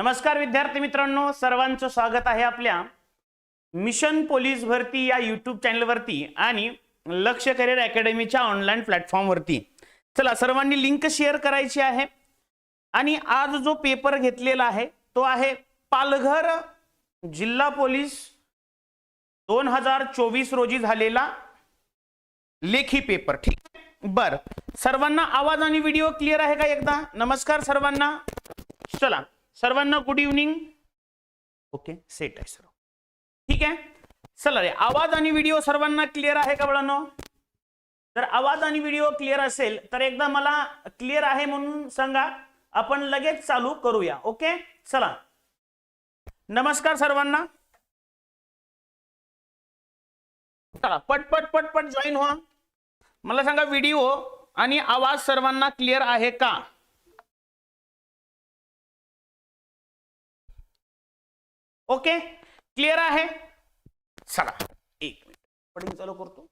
नमस्कार विद्यार्थी मित्रांनो सर्वांचं स्वागत आहे आपल्या मिशन पोलीस भरती या युट्यूब चॅनलवरती आणि लक्ष करिअर अकॅडमीच्या ऑनलाईन प्लॅटफॉर्मवरती चला सर्वांनी लिंक शेअर करायची आहे. आणि आज जो पेपर घेतलेला आहे तो आहे पालघर जिल्हा पोलीस दोन हजार चोवीस रोजी झालेला लेखी पेपर ठीक बर. सर्वांना आवाज आणि व्हिडिओ क्लिअर आहे का एकदा? नमस्कार सर्वांना. चला. सर्वांना गुड इव्हनिंग ओके सेट आहे सर्व ठीक आहे? चला रे आवाज आणि व्हिडिओ सर्वांना क्लिअर आहे का मुलांनो जर आवाज आणि व्हिडिओ क्लिअर असेल तर एकदा मला क्लिअर आहे म्हणून सांगा. आपण लगेच चालू करूया ओके चला. नमस्कार सर्वांना. चला पट पट पट पट जॉईन व्हा. मला सांगा व्हिडिओ आणि आवाज सर्वांना क्लिअर आहे का? ओके? क्लिअर आहे? चला एक मिनिट. पडिंग चालू करतो.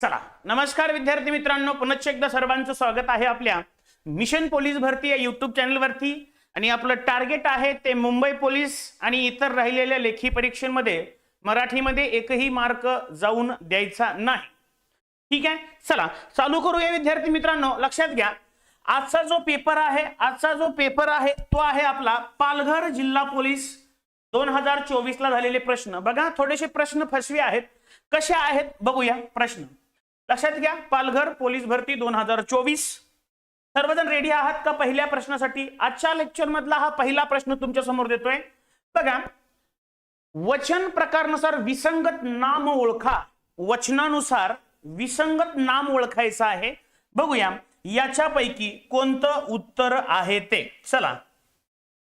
चला नमस्कार विद्यार्थी मित्रांनो. पुनश्च एकदा सर्वांचं स्वागत आहे आपल्या मिशन पोलीस भरती या युट्यूब चॅनलवरती. आणि आपलं टार्गेट आहे ते मुंबई पोलीस आणि इतर राहिलेल्या लेखी परीक्षेमध्ये मराठीमध्ये एकही मार्क जाऊन द्यायचा नाही. ठीक आहे? चला चालू करूया विद्यार्थी मित्रांनो. लक्षात घ्या. आजचा जो पेपर आहे आजचा जो पेपर आहे तो आहे आपला पालघर जिल्हा पोलीस दोन हजार चोवीस ला झालेले प्रश्न. बघा थोडेसे प्रश्न फसवे आहेत. कसे आहेत? बघूया प्रश्न. लक्षात घ्या पालघर पोलीस भरती दोन हजार चोवीस. सर्वजण रेडी आहात का पहिल्या प्रश्नासाठी? आजच्या लेक्चर मधला हा पहिला प्रश्न तुमच्यासमोर देतोय. बघा वचन प्रकारनुसार विसंगत नाम ओळखा. वचनानुसार विसंगत नाम ओळखायचं आहे. बघूया. याच्यापैकी कोणतं उत्तर आहे ते? चला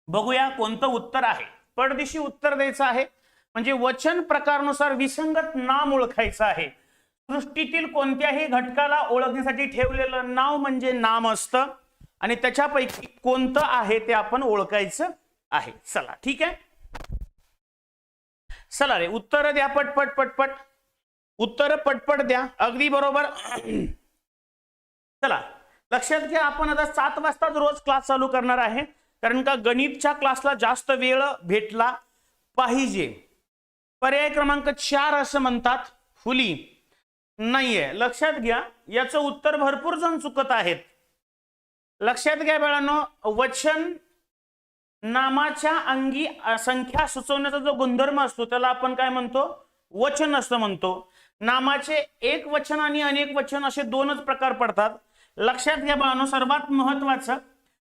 बघूया कोणतं उत्तर आहे. पडदिशी उत्तर द्यायचं आहे. म्हणजे वचन प्रकारनुसार विसंगत नाम ओळखायचं आहे. सृष्टीतील कोणत्याही घटकाला ओळखण्यासाठी ठेवलेलं नाव म्हणजे नाम असतं. आणि त्याच्यापैकी कोणतं आहे ते आपण ओळखायचं आहे. चला ठीक आहे? चला रे उत्तर द्या पटपट पटपट. उत्तर पटपट द्या. अगदी बरोबर. चला लक्षात घ्या आपण आता सात वाजताच रोज क्लास चालू करणार आहे. कारण का गणितच्या क्लासला जास्त वेळ भेटला पाहिजे. पर्याय क्रमांक चार असं म्हणतात फुली. नाहीये. लक्षात घ्या याचं उत्तर भरपूर जण चुकत आहेत. लक्षात घ्या बाळांनो वचन नामाच्या अंगी संख्या सुचवण्याचा जो गुणधर्म असतो त्याला आपण काय म्हणतो? वचन असं म्हणतो. नामाचे एक वचन आणि अनेक वचन असे दोनच प्रकार पडतात. लक्षात घ्या बाळांनो सर्वात महत्वाचं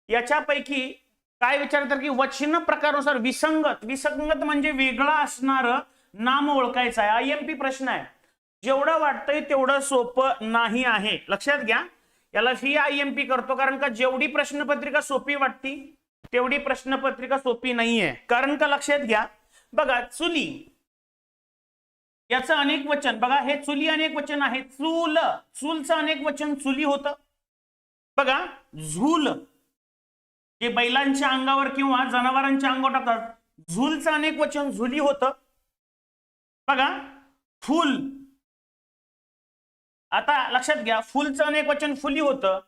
याच्यापैकी काय विचारतात की वचन प्रकारानुसार विसंगत. विसंगत म्हणजे वेगळा असणार नाम ओळखायचं आहे. आय एम पी प्रश्न आहे. जेवढं वाटतंय तेवढं सोपं नाही आहे. लक्षात घ्या. याला फी आय एम पी करतो कारण का जेवढी प्रश्नपत्रिका सोपी वाटती तेवढी प्रश्नपत्रिका सोपी नाहीये. कारण का लक्षात घ्या. बघा चुली. याचं अनेक वचन. बघा हे चुली अनेक वचन आहे. चूल. चूलचं अनेक वचन चुली होतं. बघा झूल जे बैलांच्या अंगावर किंवा जनावरांच्या अंगावर टाकतात झूलचं अनेक वचन झुली होतं. बघा फुल. आता लक्षात घ्या फुलचं अनेक वचन फुली होतं.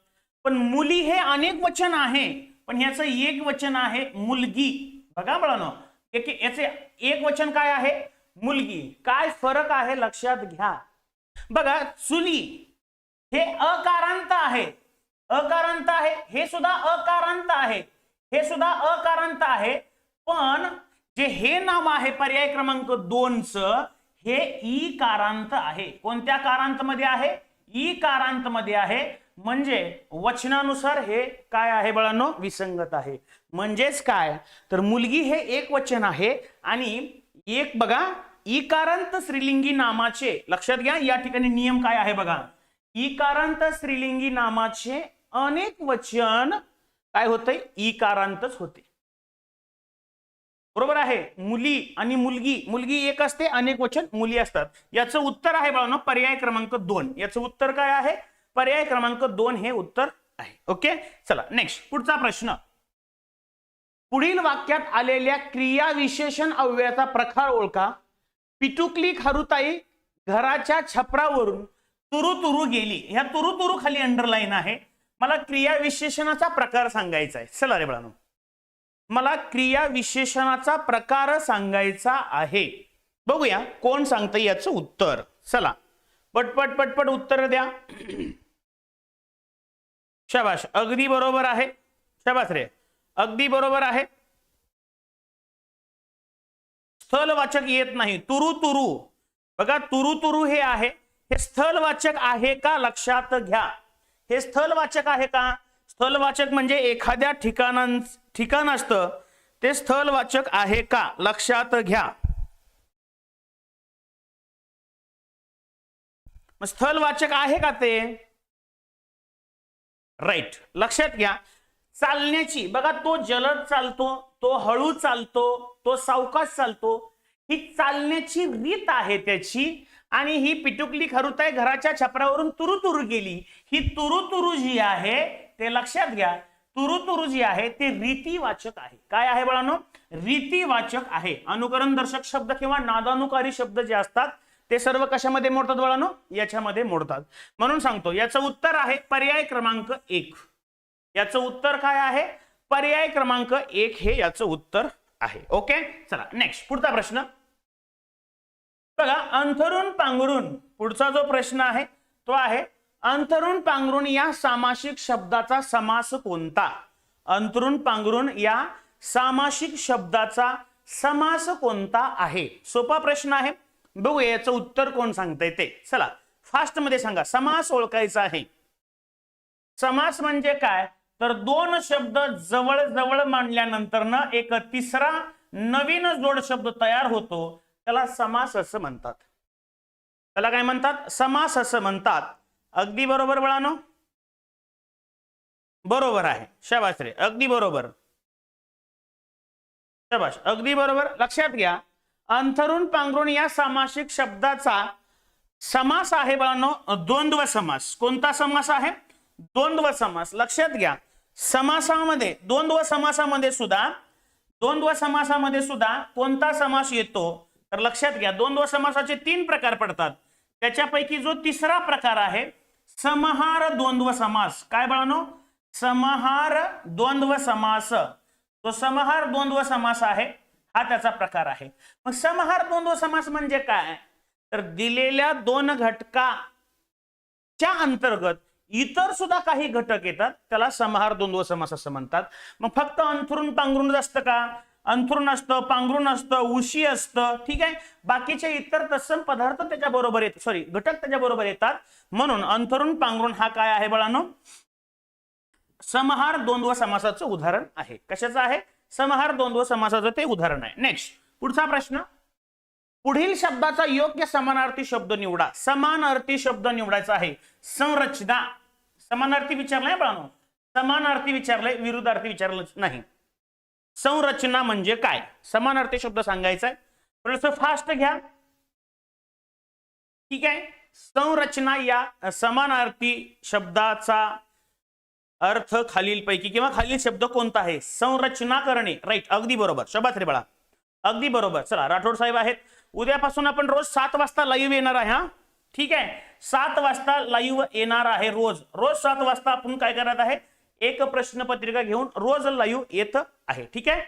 पण मुली हे अनेक वचन आहे. पण ह्याचं एक वचन आहे मुलगी. बघा बळानो याचे एक वचन काय आहे? मुलगी. काय फरक आहे? लक्षात घ्या. बघा चुली हे अकारांत आहे. अकारांत आहे. हे सुद्धा अकारांत आहे. हे सुद्धा अकारांत आहे. पण जे हे नाम आहे पर्याय क्रमांक दोनच हे ई कारांत आहे. कोणत्या कारांत मध्ये आहे? ई कारांत मध्ये आहे. म्हणजे वचनानुसार हे काय आहे बळांनो? विसंगत आहे. म्हणजेच काय? तर मुलगी हे एक वचन आहे आणि एक बघा इकारांत स्त्रीलिंगी नामाचे लक्षात घ्या या ठिकाणी नियम काय आहे बघा? इकारांत स्त्रीलिंगी नामाचे अनेक वचन काय होतंय? इकारांतच होते. बरोबर आहे? मुली आणि मुलगी मुलगी एक असते अनेक वचन मुली असतात. याचं उत्तर आहे बाळांनो पर्याय क्रमांक दोन. याचं उत्तर काय आहे? पर्याय क्रमांक दोन हे उत्तर आहे. ओके? चला नेक्स्ट पुढचा प्रश्न. पुढील वाक्यात आलेल्या क्रिया विशेषण अव्ययाचा प्रकार ओळखा. पिटुकली खारुताई घराच्या छपरावरून तुरु तुरु गेली. ह्या तुरु तुरु खाली अंडरलाईन आहे. मला क्रिया विशेषणाचा प्रकार सांगायचा आहे. चला रे बाळांनो. मला क्रिया विशेषणाचा प्रकार सांगायचा आहे. बघूया कोण सांगतं याचं उत्तर. चला. पटपट पटपट उत्तर द्या. शबाश. अगदी बरोबर आहे. शबाश रे. अगदी बरोबर आहे. स्थलवाचक येत नाही. तुरु तुरु बघा तुरु तुरु हे आहे. हे स्थलवाचक आहे का? लक्षात घ्या. हे स्थलवाचक आहे का? स्थलवाचक म्हणजे एखाद्या ठिकाणां ठिकाण असतं. ते स्थलवाचक आहे का? लक्षात घ्या. स्थलवाचक आहे का ते? राईट लक्षात घ्या. चालण्याची बघा तो जलद चालतो तो हळू चालतो तो सावकाश चालतो. ही चालण्याची रीत आहे त्याची. आणि ही पिटुकली खरुताई घराच्या छपरावरून तुरु तुरु गेली. ही तुरु तुरु जी आहे ते लक्षात घ्या तुरु तुरु जी आहे ते रीतीवाचक आहे. काय आहे बाळांनो? रीतीवाचक आहे. अनुकरण दर्शक शब्द किंवा नादानुकारी शब्द जे असतात ते सर्व कशामध्ये मोडतात बळानो? याच्यामध्ये मोडतात. म्हणून सांगतो याचं उत्तर आहे पर्याय क्रमांक एक. याचं उत्तर काय आहे? पर्याय क्रमांक एक हे याचं उत्तर आहे. ओके? चला नेक्स्ट पुढचा प्रश्न. बघा अंथरून पांघरून पुढचा जो प्रश्न आहे तो आहे अंथरून पांघरून या सामासिक शब्दाचा समास कोणता? अंथरून पांघरून या सामासिक शब्दाचा समास कोणता आहे? सोपा प्रश्न आहे. बघू याचं उत्तर कोण सांगतंय ते? चला फास्टमध्ये सांगा समास ओळखायचा आहे. समास म्हणजे काय? तर दोन शब्द जवळ जवळ मांडल्यानंतर ना एक तिसरा नवीन जोड शब्द तयार होतो. त्याला समास असं म्हणतात. त्याला काय म्हणतात? समास असं म्हणतात. अगदी बरोबर बळानो? बरोबर आहे. शाबास रे. अगदी बरोबर. शाबाश अगदी बरोबर. लक्षात घ्या. अंथरून पांघरून या सामासिक शब्दाचा समास आहे बळानो द्वंद्व समास. कोणता समास आहे? द्वंद्व समास. लक्षात घ्या. समासामध्ये द्वंद्व समासामध्ये सुद्धा द्वंद्व समासामध्ये सुद्धा कोणता समास येतो? तर लक्षात घ्या द्वंद्व समासाचे तीन प्रकार पडतात. त्याच्यापैकी जो तिसरा प्रकार आहे समहार द्वंद्व समास काय बाळानो? समहार द्वंद्व समास तो समहार द्वंद्व समास आहे हा त्याचा प्रकार आहे. मग समहार द्वंद्व समास म्हणजे काय? तर दिलेल्या दोन घटकाच्या अंतर्गत इतर सुद्धा काही घटक येतात त्याला समहार द्वंद्व समास असं म्हणतात. मग फक्त अंथरून पांघरून असतं का? अंथरूण असतं पांघरून असतं उशी असतं ठीक आहे? बाकीचे इतर तत्सम पदार्थ त्याच्या बरोबर येत सॉरी घटक त्याच्या बरोबर येतात. म्हणून अंथरून पांघरून हा काय आहे बाळानो? समहार द्वंद्व समासाचं उदाहरण आहे. कशाचं आहे? समहार द्वंद्व समासाचं ते उदाहरण आहे. नेक्स्ट पुढचा प्रश्न. पुढील शब्दाचा योग्य समानार्थी शब्द निवडा. समानार्थी शब्द निवडायचा आहे. संरचना. समानार्थी विचारलाय बाळानो? समानार्थी विचारलंय विरुद्धार्थी विचारलं नाही. संरचना म्हणजे काय? समानार्थी शब्द सांगायचा आहे थोडस फास्ट घ्या. ठीक आहे? संरचना या समानार्थी शब्दाचा अर्थ खालीलपैकी किंवा खालील शब्द कोणता आहे? संरचना करणे. राईट अगदी बरोबर. शबात रे बाळा. अगदी बरोबर. चला राठोड साहेब आहेत. उद्यापासून आपण रोज सात वाजता लाईव्ह येणार आहे हा? ठीक आहे? सात वाजता लाईव्ह येणार आहे रोज. रोज सात वाजता आपण काय करत आहे? एक प्रश्नपत्रिका घेऊन रोज लाईव्ह येत आहे. ठीक आहे?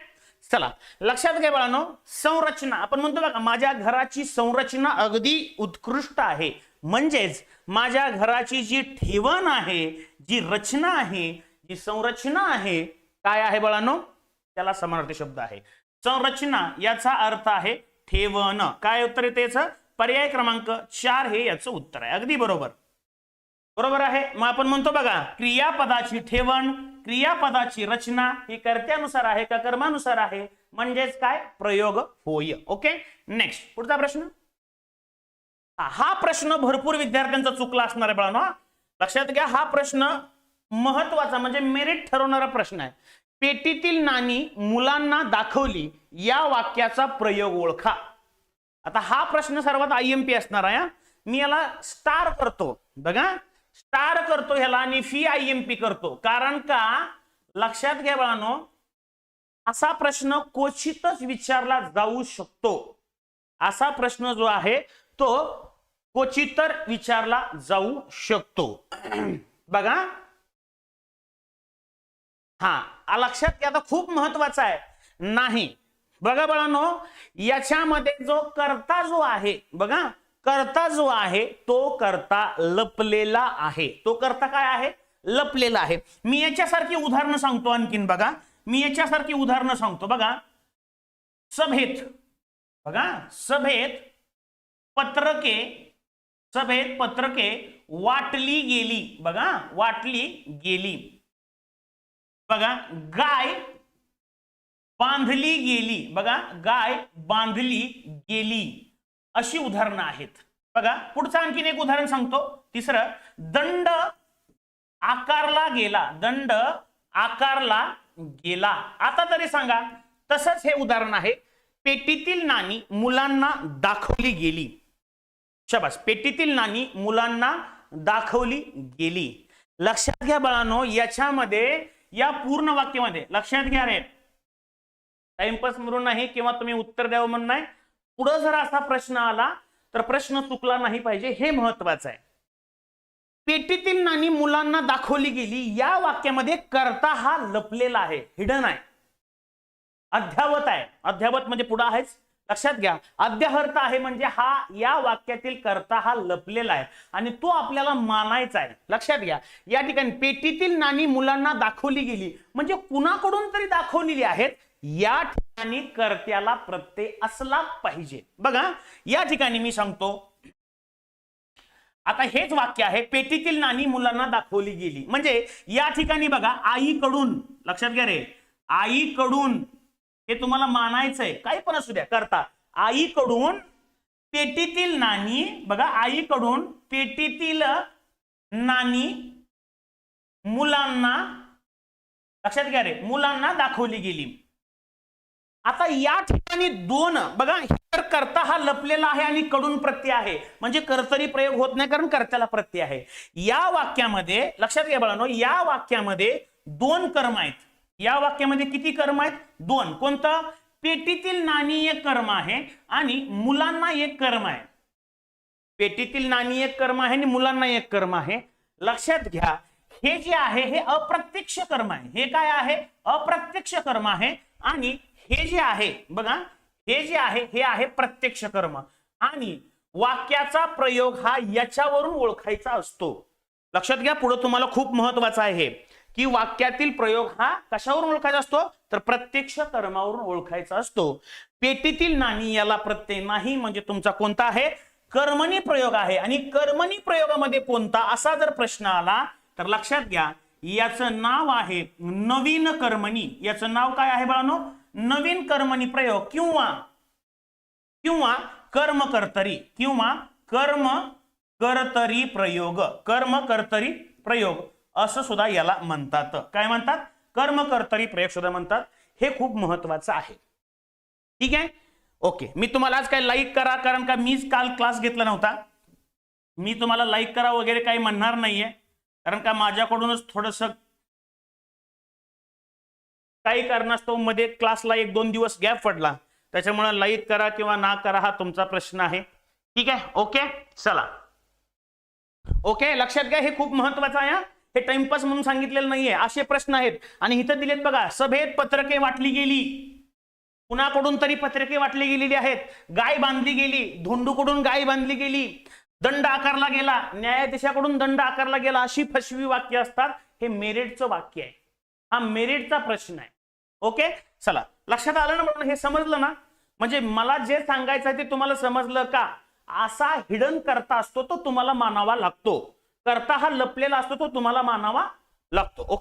चला लक्षात घ्या बाळांनो संरचना. आपण म्हणतो बघा माझ्या घराची संरचना अगदी उत्कृष्ट आहे. म्हणजेच माझ्या घराची जी ठेवण आहे जी रचना आहे जी संरचना आहे काय आहे बाळांनो? त्याला समानार्थी शब्द आहे. संरचना याचा अर्थ आहे ठेवण. काय उत्तर येते याचं पर्याय क्रमांक चार हे याचं उत्तर आहे. अगदी बरोबर. बरोबर आहे. मग आपण म्हणतो बघा क्रियापदाची ठेवण क्रियापदाची रचना ही कर्त्यानुसार आहे का कर्मानुसार आहे? म्हणजेच काय? प्रयोग होय. ओके? नेक्स्ट पुढचा प्रश्न. हा- प्रश्न भरपूर विद्यार्थ्यांचा चुकला असणार आहे बाळांनो लक्षात घ्या हा प्रश्न महत्त्वाचा म्हणजे मेरिट ठरवणारा प्रश्न आहे. पेटीतील नाणी मुलांना दाखवली या वाक्याचा प्रयोग ओळखा. आता हा प्रश्न सर्वात आय एम पी असणार आहे हा. मी याला स्टार करतो. बघा. स्टार करतो ह्याला आणि फी आय एम पी करतो. कारण का? लक्षात घ्या बाळानो असा प्रश्न क्वचितच विचारला जाऊ शकतो. असा प्रश्न जो आहे तो क्वचितर विचारला जाऊ शकतो. बघा. हा लक्षात घ्या आता खूप महत्त्वाचा आहे. नाही. बघा बाळांनो याच्यामध्ये जो करता जो आहे बघा करता जो आहे तो करता लपलेला आहे. तो करता काय आहे? लपलेला आहे. मी याच्यासारखी उदाहरणं सांगतो आणखीन बघा. मी याच्यासारखी उदाहरणं सांगतो बघा. सभेत बघा सभेत पत्रके सभेत पत्रके वाटली गेली. बघा वाटली गेली. बघा गाय बांधली गेली. बघा गाय बांधली गेली. अशी उदाहरणं आहेत. बघा पुढचं आणखीन एक उदाहरण सांगतो. तिसरं दंड आकारला गेला दंड आकारला गेला. आता तरी सांगा तसंच हे उदाहरण आहे. पेटीतील नाणी मुलांना दाखवली गेली. शबास. पेटीतील नाणी मुलांना दाखवली गेली. लक्षात घ्या बाळांनो याच्यामध्ये या पूर्ण वाक्यामध्ये लक्षात घ्या रे. टाइमपास म्हणून नाही किंवा तुम्ही उत्तर द्यावं म्हणून नाही पुढं जर असा प्रश्न आला तर प्रश्न चुकला नाही पाहिजे हे महत्वाचं आहे. पेटीतील नाणी मुलांना दाखवली गेली या वाक्यामध्ये करता हा लपलेला आहे हिडन आहे. अध्यावत आहे. अध्यावत म्हणजे पुढं आहेच. लक्षात घ्या. अध्याहर्थ आहे म्हणजे हा या वाक्यातील करता हा लपलेला आहे. आणि तो आपल्याला मानायचा आहे. लक्षात घ्या. या ठिकाणी पेटीतील नाणी मुलांना दाखवली गेली. म्हणजे कुणाकडून तरी दाखवलेली आहेत? या ठिकाणी कर्त्याला प्रत्यय असला पाहिजे. बघा या ठिकाणी मी सांगतो. आता हेच वाक्य आहे पेटीतील नाणी मुलांना दाखवली गेली. म्हणजे या ठिकाणी बघा आईकडून लक्षात घ्या रे आईकडून हे तुम्हाला मानायचंय. काही पण असू द्या करता. आईकडून पेटीतील नाणी बघा आईकडून पेटीतील नाणी मुलांना लक्षात घ्या रे मुलांना दाखवली गेली. आता या ठिकाणी दोन बघा तर करता हा लपलेला आहे आणि कडून प्रत्यय आहे. म्हणजे कर्तरी प्रयोग होत नाही कारण कर्त्याला प्रत्यय आहे. या वाक्यामध्ये लक्षात घ्या बाळांनो या वाक्यामध्ये दोन कर्म आहेत. या वाक्यामध्ये किती कर्म आहेत? दोन. कोणतं? पेटीतील नाणी एक कर्म आहे आणि मुलांना एक कर्म आहे. पेटीतील नाणी एक कर्म आहे आणि मुलांना एक कर्म आहे. लक्षात घ्या हे जे आहे हे अप्रत्यक्ष कर्म आहे. हे काय आहे? अप्रत्यक्ष कर्म आहे आणि हे जे आहे बघा हे जे आहे हे आहे प्रत्यक्ष कर्म. आणि वाक्याचा प्रयोग हा याच्यावरून ओळखायचा असतो. लक्षात घ्या पुढे तुम्हाला खूप महत्वाचं आहे की वाक्यातील प्रयोग हा कशावरून ओळखायचा असतो? तर प्रत्यक्ष कर्मावरून ओळखायचा असतो. पेटीतील नाणी याला प्रत्यय नाही म्हणजे तुमचा कोणता आहे? कर्मणी प्रयोग आहे. आणि कर्मणी प्रयोगामध्ये कोणता असा जर प्रश्न आला तर लक्षात घ्या याचं नाव आहे नवीन कर्मणी. याचं नाव काय आहे बाळानो? नवीन कर्मणी प्रयोग किंवा किंवा कर्म कर्तरी किंवा कर्म कर्तरी प्रयोग कर्म कर्तरी प्रयोग असं सुद्धा याला म्हणतात. काय म्हणतात? कर्म कर्तरी प्रयोग सुद्धा म्हणतात. हे खूप महत्वाचं आहे. ठीक आहे? ओके. मी तुम्हाला आज काय लाईक करा कारण का मीच काल क्लास घेतला नव्हता. मी तुम्हाला लाईक करा वगैरे काही म्हणणार नाहीये. कारण का माझ्याकडूनच थोडस काही कारणास्तवमध्ये क्लासला एक दोन दिवस गॅप पडला. त्याच्यामुळे लाईक करा किंवा ना करा हा तुमचा प्रश्न आहे. ठीक आहे? ओके चला. ओके लक्षात घ्या हे खूप महत्वाचं आहे हे. टाइमपास म्हणून सांगितलेलं नाहीये. असे प्रश्न आहेत. आणि इथं दिलेत बघा सभेत पत्रके वाटली गेली. कुणाकडून तरी पत्रके वाटली गेलेली आहेत. गाय बांधली गेली. धोंडूकडून गाय बांधली गेली. दंड आकारला गेला. न्यायाधीशाकडून दंड आकारला गेला. अशी फसवी वाक्य असतात. हे मेरिटचं वाक्य आहे. हा मेरिटचा प्रश्न आहे. ओके? चला. लक्षात आलं ना म्हणून हे समजलं ना? म्हणजे मला जे सांगायचं आहे ते तुम्हाला समजलं का? असा हिडन करता असतो तो तुम्हाला मानावा लागतो. करता हा लपलेला असतो तो तुम्हाला मानावा लागतो. ओके?